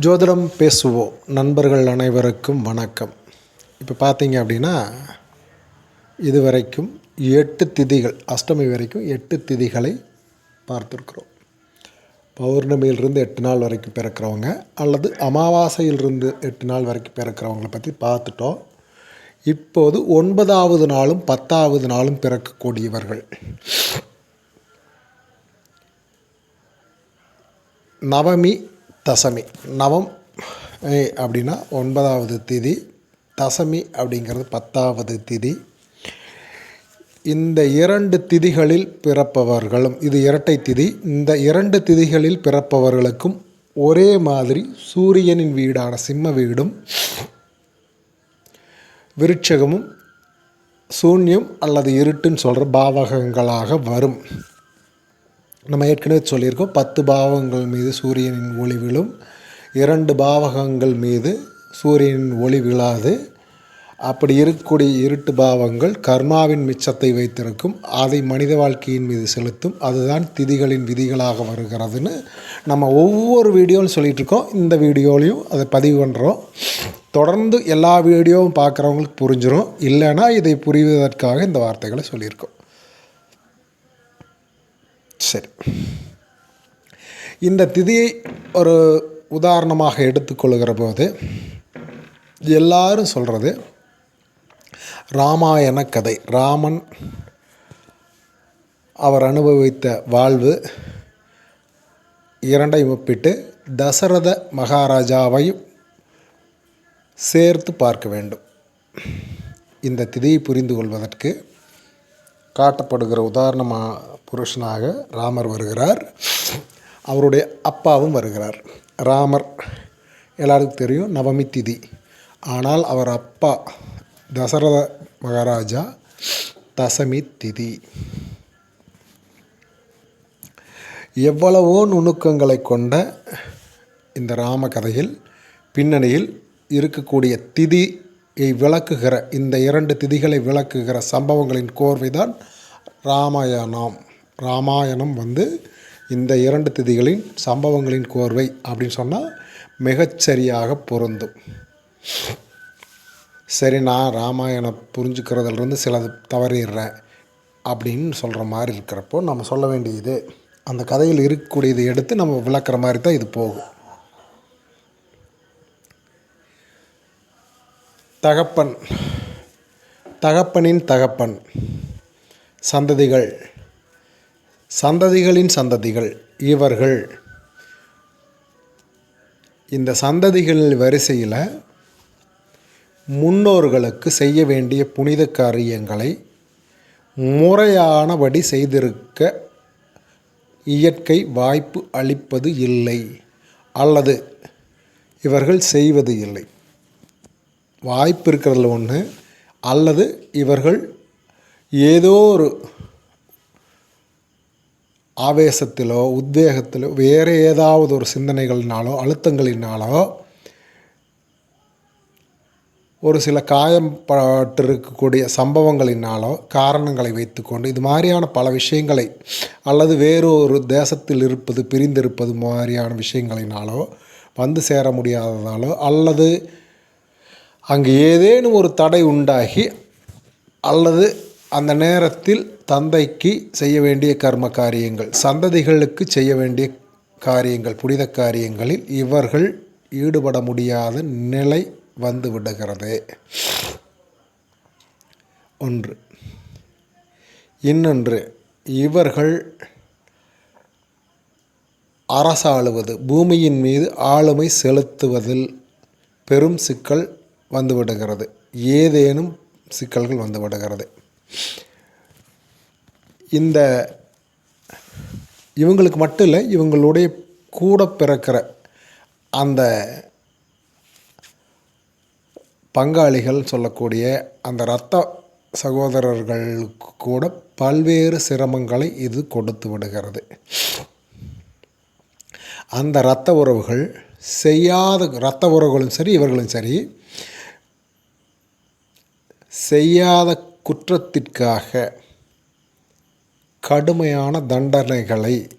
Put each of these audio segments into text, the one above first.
ஜோதிடம் பேசுவோம். நண்பர்கள் அனைவருக்கும் வணக்கம். இப்போ பார்த்தீங்க அப்படின்னா இது வரைக்கும் எட்டு திதிகள் அஷ்டமி வரைக்கும் எட்டு திதிகளை பார்த்துருக்குறோம். பௌர்ணமியிலிருந்து எட்டு நாள் வரைக்கும் பிறக்கிறவங்க அல்லது அமாவாசையிலிருந்து எட்டு நாள் வரைக்கும் பிறக்கிறவங்கள பற்றி பார்த்துட்டோம். இப்போது ஒன்பதாவது நாளும் பத்தாவது நாளும் பிறக்கக்கூடியவர்கள். நவமி தசமி. நவம் அப்படின்னா ஒன்பதாவது திதி. தசமி அப்படிங்கிறது பத்தாவது திதி. இந்த இரண்டு திதிகளில் பிறப்பவர்களும் இது இரட்டை திதி. இந்த இரண்டு திதிகளில் பிறப்பவர்களுக்கும் ஒரே மாதிரி சூரியனின் வீடான சிம்ம வீடும் விருட்சகமும் சூன்யம் அல்லது இருட்டுன்னு சொல்கிற பாவகங்களாக வரும். நம்ம ஏற்கனவே சொல்லியிருக்கோம் பத்து பாவங்கள் மீது சூரியனின் ஒளி விழும் இரண்டு பாவகங்கள் மீது சூரியனின் ஒளி விழாது. அப்படி இருக்கக்கூடிய இருட்டு பாவங்கள் கர்மாவின் மிச்சத்தை வைத்திருக்கும் அதை மனித வாழ்க்கையின் மீது செலுத்தும் அதுதான் திதிகளின் விதிகளாக வருகிறதுன்னு நம்ம ஒவ்வொரு வீடியோவும் சொல்லிகிட்டு இருக்கோம் இந்த வீடியோலையும் அதை பதிவு பண்ணுறோம் தொடர்ந்து எல்லா வீடியோவும் பார்க்குறவங்களுக்கு புரிஞ்சிடும் இல்லைன்னா இதை புரிவதற்காக இந்த வார்த்தைகளை சொல்லியிருக்கோம். சரி. இந்த திதியை ஒரு உதாரணமாக எடுத்துக்கொள்கிற போது எல்லாரும் சொல்கிறது ராமாயண கதை. ராமன் அவர் அனுபவித்த வாழ்வு இரண்டையும் ஒப்பிட்டு தசரத மகாராஜாவையும் சேர்த்து பார்க்க வேண்டும். இந்த திதியை புரிந்து கொள்வதற்கு காட்டப்படுகிற உதாரணமாக புருஷனாக ராமர் வருகிறார். அவருடைய அப்பாவும் வருகிறார். ராமர் எல்லாருக்கும் தெரியும் நவமி திதி. ஆனால் அவர் அப்பா தசரத மகாராஜா தசமி திதி. எவ்வளவோ நுணுக்கங்களை கொண்ட இந்த ராம கதையில் பின்னணியில் இருக்கக்கூடிய திதியை விளக்குகிற இந்த இரண்டு திதிகளை விளக்குகிற சம்பவங்களின் கோர்வைதான் ராமாயணம். ராமாயணம் வந்து இந்த இரண்டு திதிகளின் சம்பவங்களின் கோர்வை அப்படின்னு சொன்னால் மிகச்சரியாக பொருந்தும். சரி நான் ராமாயணம் புரிஞ்சுக்கிறதுலேருந்து சிலது தவறிடுறேன் அப்படின்னு சொல்கிற மாதிரி இருக்கிறப்போ நம்ம சொல்ல வேண்டியது அந்த கதையில் இருக்கக்கூடியதை எடுத்து நம்ம விளக்குற மாதிரி தான் இது போகும். தகப்பன் தகப்பனின் தகப்பன் சந்ததிகள் சந்ததிகளின் சந்ததிகள் இவர்கள். இந்த சந்ததிகள் வரிசையில் முன்னோர்களுக்கு செய்ய வேண்டிய புனித காரியங்களை முறையானபடி செய்திருக்க இயற்கை வாய்ப்பு அளிப்பது இல்லை அல்லது இவர்கள் செய்வது இல்லை. வாய்ப்பு இருக்கிறதுல ஒன்று அல்லது இவர்கள் ஏதோ ஒரு ஆவேசத்திலோ உத்வேகத்திலோ வேறு ஏதாவது ஒரு சிந்தனைகளினாலோ அழுத்தங்களினாலோ ஒரு சில காயம் பட்டிருக்கக்கூடிய சம்பவங்களினாலோ காரணங்களை வைத்துக்கொண்டு இது மாதிரியான பல விஷயங்களை அல்லது வேறு ஒரு தேசத்தில் இருப்பது பிரிந்திருப்பது மாதிரியான விஷயங்களினாலோ வந்து சேர முடியாததாலோ அல்லது அங்கு ஏதேனும் ஒரு தடை உண்டாகி அல்லது அந்த நேரத்தில் தந்தைக்கு செய்ய வேண்டிய கர்ம காரியங்கள் சந்ததிகளுக்கு செய்ய வேண்டிய காரியங்கள் புனித காரியங்களில் இவர்கள் ஈடுபட முடியாத நிலை வந்து விடுகிறது. ஒன்று. இன்னொன்று இவர்கள் அரசாளுவது பூமியின் மீது ஆளுமை செலுத்துவதில் பெரும் சிக்கல் வந்துவிடுகிறது ஏதேனும் சிக்கல்கள் வந்துவிடுகிறது இந்த இவங்களுக்கு மட்டும் இல்லை இவங்களுடைய கூட பிறக்கிற அந்த பங்காளிகள் சொல்லக்கூடிய அந்த இரத்த சகோதரர்களுக்கு கூட பல்வேறு சிரமங்களை இது கொடுத்து விடுகிறது. அந்த இரத்த உறவுகள் செய்யாத இரத்த உறவுகளும் சரி இவர்களும் சரி செய்யாத குற்றத்திற்காக கடுமையான தண்டனைகளை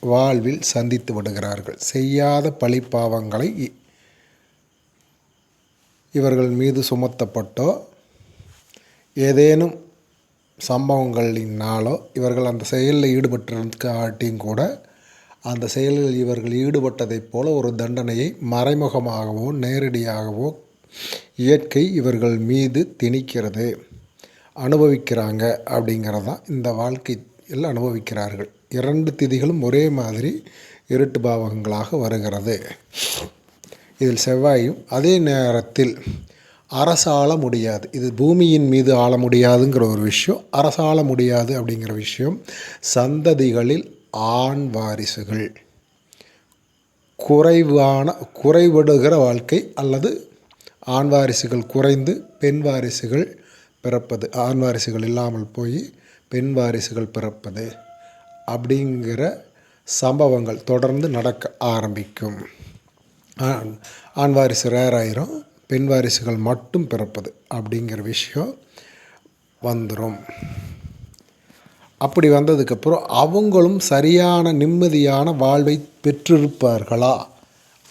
வாழ்வில் சந்தித்து விடுகிறார்கள். செய்யாத பழிப்பாவங்களை இவர்கள் மீது சுமத்தப்பட்டோ ஏதேனும் சம்பவங்களினாலோ இவர்கள் அந்த செயலில் ஈடுபட்டிருக்காட்டியும் கூட அந்த செயலில் இவர்கள் ஈடுபட்டதைப் போல ஒரு தண்டனையை மறைமுகமாகவோ நேரடியாகவோ இயற்கை இவர்கள் மீது திணிக்கிறது. அனுபவிக்கிறாங்க அப்படிங்கிறதான் இந்த வாழ்க்கையில் அனுபவிக்கிறார்கள். இரண்டு திதிகளும் ஒரே மாதிரி இருட்டு பாவகங்களாக வருகிறது. இதில் செவ்வாயும் அதே நேரத்தில் அரசாள முடியாது. இது பூமியின் மீது ஆள முடியாதுங்கிற ஒரு விஷயம் அரசாள முடியாது அப்படிங்கிற விஷயம். சந்ததிகளில் ஆண் வாரிசுகள். குறைவான குறைபடுகிற வாழ்க்கை அல்லது ஆண் வாரிசுகள் குறைந்து பெண் வாரிசுகள் பிறப்பது ஆண் வாரிசுகள் இல்லாமல் போய் பெண் வாரிசுகள் பிறப்பது அப்படிங்கிற சம்பவங்கள் தொடர்ந்து நடக்க ஆரம்பிக்கும். ஆண் ஆண் வாரிசு ரேர் ஆயிரும் பெண் வாரிசுகள் மட்டும் பிறப்பது அப்படிங்கிற விஷயம் வந்துடும் அப்படி வந்ததுக்கப்புறம் அவங்களும் சரியான நிம்மதியான வாழ்வை பெற்றிருப்பார்களா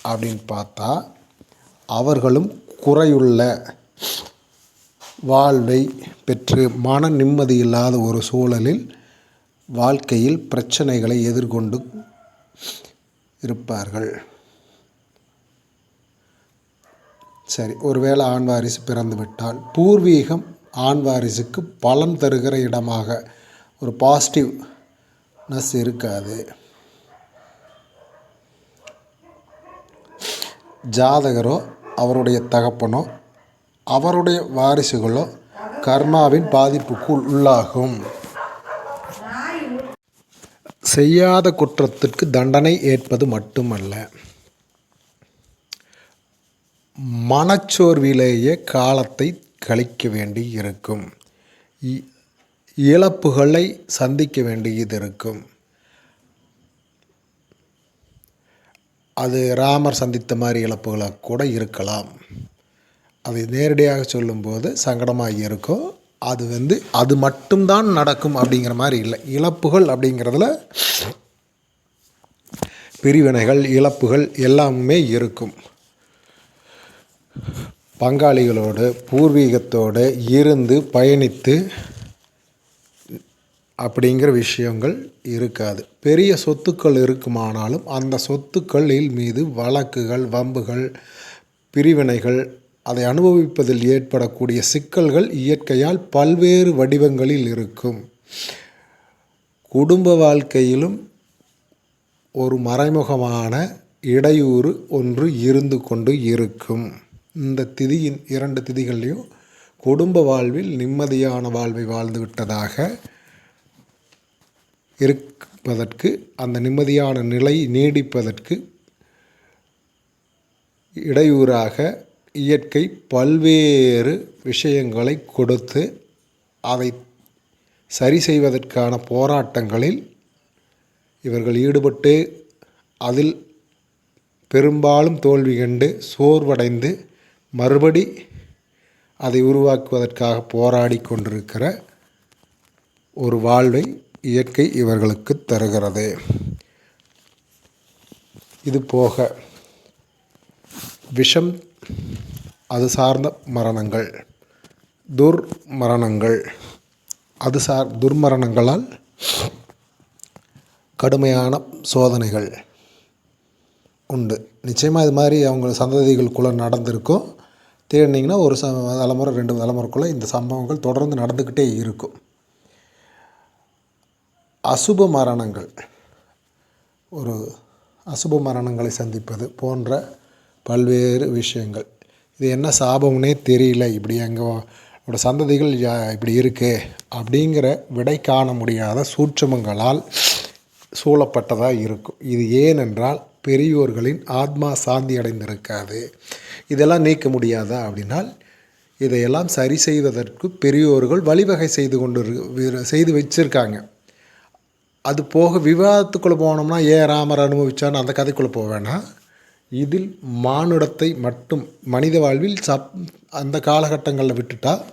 அப்படின்னு பார்த்தா அவர்களும் குறையுள்ள வாழ்வை பெற்று மன நிம்மதி இல்லாத ஒரு சூழலில் வாழ்க்கையில் பிரச்சனைகளை எதிர்கொண்டு இருப்பார்கள். சரி ஒருவேளை ஆண் வாரிசு பிறந்து விட்டால் பூர்வீகம் ஆண் வாரிசுக்கு பலன் தருகிற இடமாக ஒரு பாசிட்டிவ்னஸ் இருக்காது. ஜாதகரோ அவருடைய தகப்பனோ அவருடைய வாரிசுகளோ கர்மாவின் பாதிப்புக்கு உள்ளாகும். செய்யாத குற்றத்திற்கு தண்டனை ஏற்பது மட்டுமல்ல. மனச்சோர்விலேயே காலத்தை கழிக்க வேண்டி இருக்கும் இ- இழப்புகளை சந்திக்க வேண்டியது இருக்கும் அது ராமர் சந்தித்த மாதிரி இழப்புகளாக கூட இருக்கலாம். அதை நேரடியாக சொல்லும்போது சங்கடமாக இருக்கும் அது வந்து அது மட்டும்தான் நடக்கும் அப்படிங்கிற மாதிரி இல்லை. இழப்புகள் அப்படிங்கிறதுல பிரிவினைகள் இழப்புகள் எல்லாமே இருக்கும். பங்காளிகளோடு பூர்வீகத்தோடு இருந்து பயணித்து அப்படிங்கிற விஷயங்கள் இருக்காது. பெரிய சொத்துக்கள் இருக்குமானாலும் அந்த சொத்துக்களில் மீது வழக்குகள் வம்புகள் பிரிவினைகள் அதை அனுபவிப்பதில் ஏற்படக்கூடிய சிக்கல்கள் இயற்கையால் பல்வேறு வடிவங்களில் இருக்கும். குடும்ப வாழ்க்கையிலும் ஒரு மறைமுகமான இடையூறு ஒன்று இருந்து கொண்டு இருக்கும். இந்த திதியின் இரண்டு திதிகள்லையும் குடும்ப வாழ்வில் நிம்மதியான வாழ்வை வாழ்ந்து விட்டதாக இருப்பதற்கு அந்த நிம்மதியான நிலை நீடிப்பதற்கு இடையூறாக இயற்கை பல்வேறு விஷயங்களை கொடுத்து அதை சரி செய்வதற்கான போராட்டங்களில் இவர்கள் ஈடுபட்டு அதில் பெரும்பாலும் தோல்வி கண்டு சோர்வடைந்து மறுபடி அதை உருவாக்குவதற்காக போராடி கொண்டிருக்கிற ஒரு வாழ்வை இயற்கை இவர்களுக்கு தருகிறது. இது போக விஷம் அது சார்ந்த மரணங்கள். துர்மரணங்கள். அது சார் துர்மரணங்களால் கடுமையான சோதனைகள் உண்டு. நிச்சயமாக இது மாதிரி அவங்க சந்ததிகளுக்குள்ளே நடந்திருக்கும் தேடினீங்கன்னா ஒரு ச தலைமுறை ரெண்டு தலைமுறைக்குள்ளே இந்த சம்பவங்கள் தொடர்ந்து நடந்துக்கிட்டே இருக்கும். அசுப மரணங்கள். ஒரு அசுப மரணங்களை சந்திப்பது போன்ற பல்வேறு விஷயங்கள். இது என்ன சாபம்னே தெரியல. இப்படி எங்களோட சந்ததிகள் யா- இப்படி இருக்கு அப்படிங்கிற விடை காண முடியாத சூட்சமங்களால் சூழப்பட்டதாக இருக்கும். இது ஏனென்றால் பெரியோர்களின் ஆத்மா சாந்தி அடைந்திருக்காது. இதெல்லாம் நீக்க முடியாதா? அப்படின்னால் இதையெல்லாம் சரி செய்வதற்கு பெரியோர்கள் வழிவகை செய்து கொண்டு இரு- வி- செய்து வச்சிருக்காங்க. அது போக விவாதத்துக்குள்ளே போனோம்னா ஏன் ராமர் அனுபவிச்சான்னு அந்த கதைக்குள்ளே போக வேணாம் இதில் மானுடத்தை மட்டும் மனித வாழ்வில் சப் அந்த காலகட்டங்களில் விட்டுட்டால்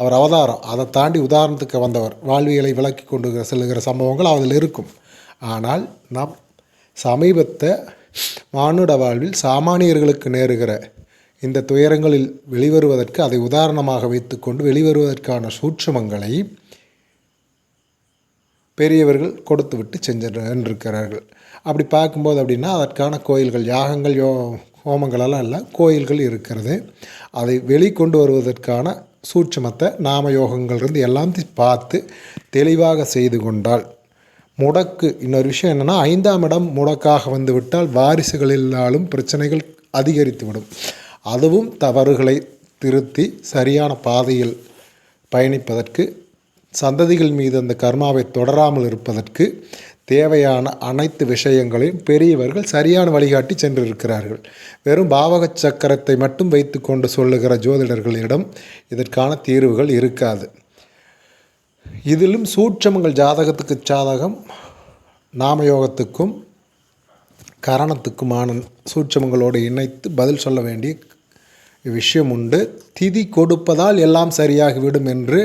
அவர் அவதாரம். அதை தாண்டி உதாரணத்துக்கு வந்தவர் வாழ்வியலை விளக்கி கொண்டு செல்லுகிற சம்பவங்கள் அதில் இருக்கும். ஆனால் நாம் சமீபத்த மானுட வாழ்வில் சாமானியர்களுக்கு நேருகிற இந்த துயரங்களில் வெளிவருவதற்கு அதை உதாரணமாக வைத்துக்கொண்டு வெளிவருவதற்கான சூட்சமங்களை பெரியவர்கள் கொடுத்து விட்டு சென்றிருக்கிறார்கள் அப்படி பார்க்கும்போது அப்படின்னா அதற்கான கோயில்கள் யாகங்கள் யோ ஹோமங்களெல்லாம் இல்லை கோயில்கள் இருக்கிறது. அதை வெளிக்கொண்டு வருவதற்கான சூட்சமத்தை நாம யோகங்கள்லேருந்து எல்லாம் பார்த்து தெளிவாக செய்து கொண்டால் முடக்கு இன்னொரு விஷயம் என்னென்னா ஐந்தாம் இடம் முடக்காக வந்துவிட்டால் வாரிசுகள் இல்லாலும் பிரச்சனைகள் அதிகரித்து விடும். அதுவும் தவறுகளை திருத்தி சரியான பாதையில் பயணிப்பதற்கு சந்ததிகள் மீது அந்த கர்மாவை தொடராமல் இருப்பதற்கு தேவையான அனைத்து விஷயங்களையும் பெரியவர்கள் சரியான வழிகாட்டி சென்றிருக்கிறார்கள். வெறும் பாவக சக்கரத்தை மட்டும் வைத்து கொண்டு சொல்லுகிற ஜோதிடர்களிடம் இதற்கான தீர்வுகள் இருக்காது. இதிலும் சூட்சமங்கள் ஜாதகத்துக்கு ஜாதகம் நாமயோகத்துக்கும் கரணத்துக்குமான சூட்சமங்களோடு இணைத்து பதில் சொல்ல வேண்டிய விஷயம் உண்டு. திதி கொடுப்பதால் எல்லாம் சரியாகிவிடும் என்று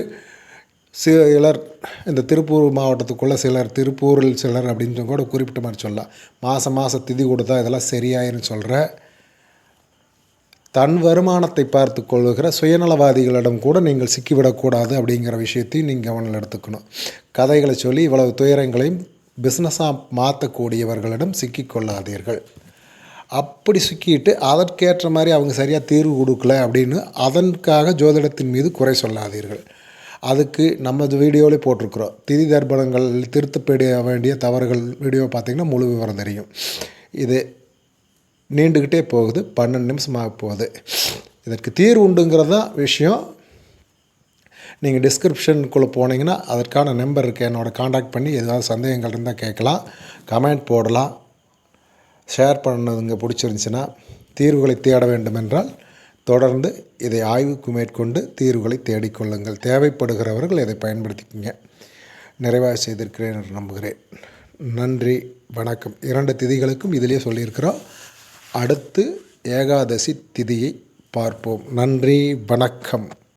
சிலர் இந்த திருப்பூர் மாவட்டத்துக்குள்ளே சிலர் திருப்பூரில் சிலர் அப்படின்னு கூட குறிப்பிட்ட மாதிரி சொல்லலாம். மாதம் மாதம் திதி கொடுத்தா இதெல்லாம் சரியாயிருன்னு சொல்கிற தன் வருமானத்தை பார்த்து கொள்ளுகிற சுயநலவாதிகளிடம் கூட நீங்கள் சிக்கிவிடக்கூடாது அப்படிங்கிற விஷயத்தையும் நீங்கள் கவனம் எடுத்துக்கணும். கதைகளை சொல்லி இவ்வளவு துயரங்களையும் பிஸ்னஸாக மாற்றக்கூடியவர்களிடம் சிக்கிக்கொள்ளாதீர்கள் அப்படி சிக்கிட்டு அதற்கேற்ற மாதிரி அவங்க சரியாக தீர்வு கொடுக்கல அப்படின்னு அதற்காக ஜோதிடத்தின் மீது குறை சொல்லாதீர்கள். அதுக்கு நமது வீடியோவிலே போட்டிருக்கிறோம். திதி தர்ப்பணங்கள் திருத்தப்பட வேண்டிய தவறுகள் வீடியோ பார்த்திங்கன்னா முழு விவரம் தெரியும். இது நீண்டுக்கிட்டே போகுது. பன்னெண்டு நிமிஷமாக போகுது. இதற்கு தீர்வு உண்டுங்கிறது தான் விஷயம். நீங்கள் டிஸ்கிரிப்ஷனுக்குள்ளே போனீங்கன்னா அதற்கான நம்பர் இருக்குது என்னோட காண்டாக்ட் பண்ணி ஏதாவது சந்தேகங்கள் இருந்தால் கேட்கலாம். கமெண்ட் போடலாம். ஷேர் பண்ணதுங்க பிடிச்சிருந்துச்சின்னா தீர்வுகளை தேட வேண்டும் என்றால் தொடர்ந்து இதை ஆய்வுக்கு மேற்கொண்டு தீர்வுகளை தேடிக்கொள்ளுங்கள் தேவைப்படுகிறவர்கள் இதை பயன்படுத்திக்கங்க. நிறைவாக செய்திருக்கிறேன் என்று நம்புகிறேன். நன்றி வணக்கம். இரண்டு திதிகளுக்கும் இதிலே சொல்லியிருக்கிறோம். அடுத்து ஏகாதசி திதியை பார்ப்போம். நன்றி வணக்கம்.